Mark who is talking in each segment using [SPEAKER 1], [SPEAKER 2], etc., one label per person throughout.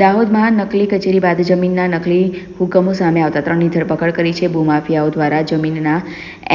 [SPEAKER 1] દાહોદમાં નકલી કચેરી બાદ જમીનના નકલી હુકમો સામે આવતા ત્રણની ધરપકડ કરી છે ભૂમાફિયાઓ દ્વારા જમીનના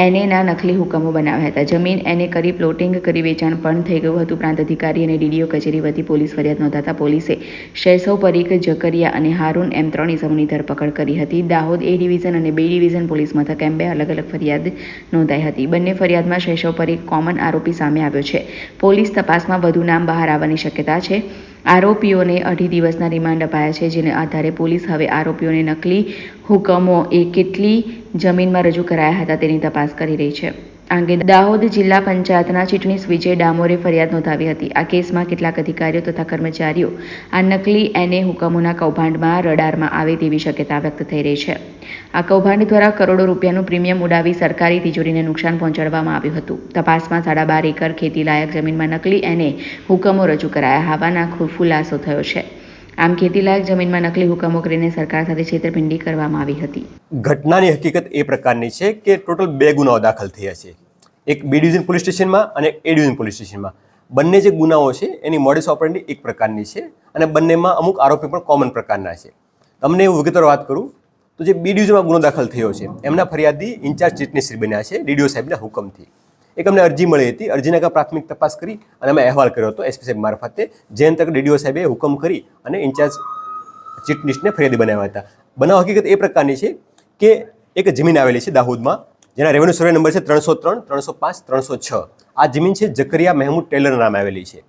[SPEAKER 1] એનએના નકલી હુકમો બનાવ્યા હતા. જમીન એને કરી પ્લોટિંગ, કરી વેચાણ પણ થઈ ગયું હતું. પ્રાંત અધિકારી અને ડીડીઓ કચેરી વતી પોલીસ ફરિયાદ નોંધાતા પોલીસે શૈસવ પરીખ, જકરિયા અને હારૂન એમ ત્રણ ઇસમોની ધરપકડ કરી હતી. દાહોદ એ ડિવિઝન અને બે ડિવિઝન પોલીસ મથક એમ બે અલગ અલગ ફરિયાદ નોંધાઈ હતી. બંને ફરિયાદમાં શૈસવ પરીખ કોમન આરોપી સામે આવ્યો છે. પોલીસ તપાસમાં વધુ નામ બહાર આવવાની શક્યતા છે. આરોપીઓને અઢી દિવસના રિમાન્ડ અપાયા છે, જેને આધારે પોલીસ હવે આરોપીઓને નકલી હુકમો એ કેટલી જમીનમાં રજૂ કરાયા હતા તેની તપાસ કરી રહી છે. આ અંગે દાહોદ જિલ્લા પંચાયતના ચૂંટણી વિજય ડામોરે ફરિયાદ નોંધાવી હતી. આ કેસમાં કેટલાક અધિકારીઓ તથા કર્મચારીઓ આ નકલી એને હુકમોના કૌભાંડમાં રડારમાં આવે તેવી શક્યતા વ્યક્ત થઈ રહી છે. આ કૌભાંડ દ્વારા કરોડો રૂપિયાનું પ્રીમિયમ ઉડાવી સરકારી તિજોરીને નુકસાન પહોંચાડવામાં આવ્યું હતું. તપાસમાં સાડા બાર એકર ખેતીલાયક જમીનમાં નકલી એને હુકમો રજૂ કરાયા હોવાના ખુલાસો થયો છે. આમ ખેતીલાયક જમીનમાં નકલી હુકમો કરીને સરકાર સાથે છેતરપિંડી કરવામાં આવી હતી.
[SPEAKER 2] ઘટનાની હકીકત એ પ્રકારની છે કે ટોટલ બે ગુનાઓ દાખલ થયા છે. એક બી ડિવિઝન પોલીસ સ્ટેશનમાં અને એ ડિવિઝન પોલીસ સ્ટેશનમાં. બંને જે ગુનાઓ છે એની મોડેસ ઓપરેન્ડી એક પ્રકારની છે અને બંનેમાં અમુક આરોપી પણ કોમન પ્રકારના છે. તમને એવું વિગતવાર વાત કરું, તો જે બી ડિવિઝનમાં ગુનો દાખલ થયો છે, એમના ફરિયાદી ઇન્ચાર્જ ચીટનીશ્રી બન્યા છે ડીડીઓ સાહેબના હુકમથી. એક અમને અરજી મળી હતી. અરજીના કા પ્રાથમિક તપાસ કરી અને અમે અહેવાલ કર્યો હતો એસપી સાહેબ મારફતે. જે અંતર્ગત ડીડીઓ સાહેબે હુકમ કરી અને ઇન્ચાર્જ ચીટનીશને ફરિયાદી બનાવ્યા હતા. બનાવ હકીકત એ પ્રકારની છે કે એક જમીન આવેલી છે દાહોદમાં, જેના રેવન્યુ સર્વે નંબર છે ત્રણસો ત્રણ, ત્રણસો પાંચ, ત્રણસો છ. આ જમીન છે જકરિયા મહેમૂદ ટેલર નામે આવેલી છે.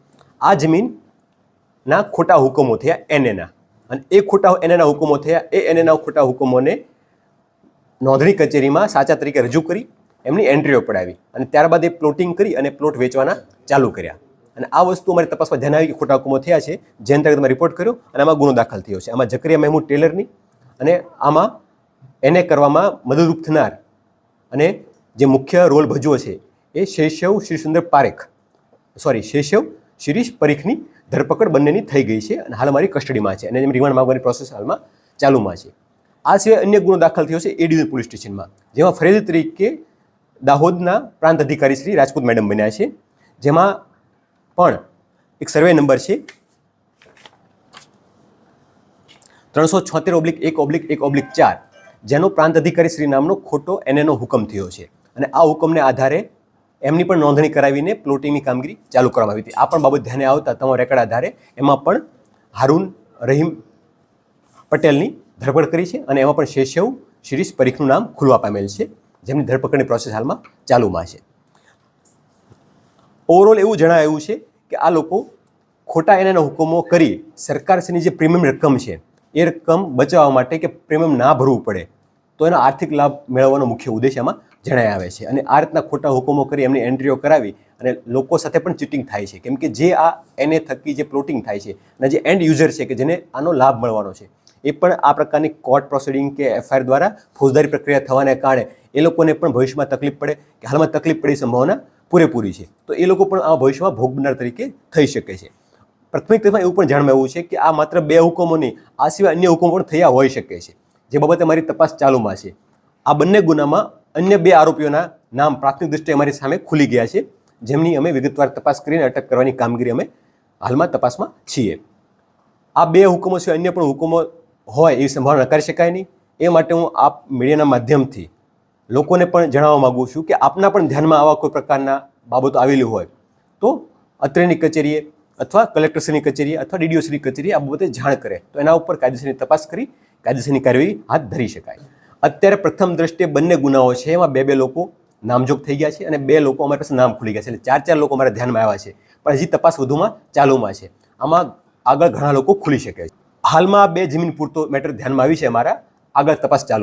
[SPEAKER 2] આ જમીનના ખોટા હુકમો થયા એનએના. અને એ ખોટા એનએના હુકમો થયા એ એનએના ખોટા હુકમોને નોંધણી કચેરીમાં સાચા તરીકે રજૂ કરી એમની એન્ટ્રીઓ પડાવી અને ત્યારબાદ એ પ્લોટિંગ કરી અને પ્લોટ વેચવાના ચાલુ કર્યા. અને આ વસ્તુ અમારી તપાસમાં ધ્યાન આવી કે ખોટા હુકમો થયા છે જે અંતર્ગત અમે રિપોર્ટ કર્યો અને આમાં ગુનો દાખલ થયો છે. આમાં જકરિયા મહેમૂદ ટેલરની અને આમાં એને કરવામાં મદદરૂપ થનાર અને જે મુખ્ય રોલ ભજવો છે, એ શૈશવ શ્રી સુંદર પારેખ સોરી શૈશવ શિરીષ પરીખની ધરપકડ બંનેની થઈ ગઈ છે અને હાલ અમારી કસ્ટડીમાં છે અને એમ રિમાન્ડ માંગવાની પ્રોસેસ હાલમાં ચાલુમાં છે. આ સિવાય અન્ય ગુનો દાખલ થયો છે એ ડિવિઝન પોલીસ સ્ટેશનમાં જેમાં ફરિયાદી તરીકે દાહોદના પ્રાંત અધિકારી શ્રી રાજપૂત મેડમ બન્યા છે, જેમાં પણ એક સર્વે નંબર છે. ત્રણસો છોતેર ઓબ્લિક એક ઓબ્લિક એક ઓબ્લિક ચાર, જેનો પ્રાંત અધિકારી શ્રી નામનો ખોટો એનએનો હુકમ થયો છે. અને આ હુકમને આધારે એમની પણ નોંધણી કરાવીને પ્લોટિંગની કામગીરી ચાલુ કરવામાં આવી હતી. આ પણ બાબત ધ્યાને આવતા તમારા રેકર્ડ આધારે એમાં પણ હારૂન રહીમ પટેલની ધરપકડ કરી છે અને એમાં પણ શેષવ શિરીષ પરીખનું નામ ખુલવા પામેલ છે. જેમની ધરપકડની પ્રોસેસ હાલમાં ચાલુમાં છે. ઓવરઓલ એવું જણાવ્યું છે કે આ લોકો ખોટા એના હુકમો કરી સરકારશ્રીની જે પ્રીમિયમ રકમ છે, એ રકમ બચાવવા માટે કે પ્રીમિયમ ના ભરવું પડે, તો એનો આર્થિક લાભ મેળવવાનો મુખ્ય ઉદ્દેશ એમાં જણાય આવે છે. અને આ રીતના ખોટા હુકમો કરી એમની એન્ટ્રીઓ કરાવી અને લોકો સાથે પણ ચીટિંગ થાય છે. કેમ કે જે આ એને થકી જે પ્લોટિંગ થાય છે અને જે એન્ડ યુઝર છે કે જેને આનો લાભ મળવાનો છે, એ પણ આ પ્રકારની કોર્ટ પ્રોસિડિંગ કે એફઆઈઆર દ્વારા ફોજદારી પ્રક્રિયા થવાને કારણે એ લોકોને પણ ભવિષ્યમાં તકલીફ પડે કે હાલમાં તકલીફ પડી સંભાવના પૂરેપૂરી છે. તો એ લોકો પણ આ ભવિષ્યમાં ભોગ તરીકે થઈ શકે છે. પ્રાથમિક તથ્યમાં એવું પણ જાણવા એવું છે કે આ માત્ર બે હુકમોની આ સિવાય અન્ય હુકમો પણ થયા હોઈ શકે છે. જે બાબતે મારી તપાસ ચાલુમાં છે. આ બંને ગુનામાં અન્ય બે આરોપીઓના નામ પ્રાથમિક દૃષ્ટિએ અમારી સામે ખુલી ગયા છે. જેમની અમે વિગતવાર તપાસ કરીને અટક કરવાની કામગીરી અમે હાલમાં તપાસમાં છીએ. આ બે હુકમો સિવાય અન્ય પણ હુકમો હોય એવી સંભાવના નકારી શકાય નહીં. એ માટે હું આપ મીડિયાના માધ્યમથી લોકોને પણ જણાવવા માગું છું કે આપના પણ ધ્યાનમાં આવા કોઈ પ્રકારના બાબતો આવેલી હોય તો અત્રેની કચેરીએ અથવા કલેક્ટરશ્રીની કચેરીએ અથવા ડીડીઓશ્રીની કચેરીએ આ બાબતે જાણ કરે. તો એના ઉપર કાયદેસરની તપાસ કરી, કાયદેસરની કાર્યવાહી હાથ ધરી શકાય. અત્યારે પ્રથમ દ્રષ્ટિએ બંને ગુનાઓ છે. એમાં બે બે લોકો નામજોગ થઈ ગયા છે અને બે લોકો અમારી પાસે નામ ખુલી ગયા છે. એટલે ચાર ચાર લોકો અમારા ધ્યાનમાં આવ્યા છે. પણ હજી તપાસ વધુમાં ચાલુમાં છે. આમાં આગળ ઘણા લોકો ખુલી શકે છે. હાલમાં બે જમીન પૂરતો મેટર ધ્યાનમાં આવી છે અમારા. આગળ તપાસ ચાલુ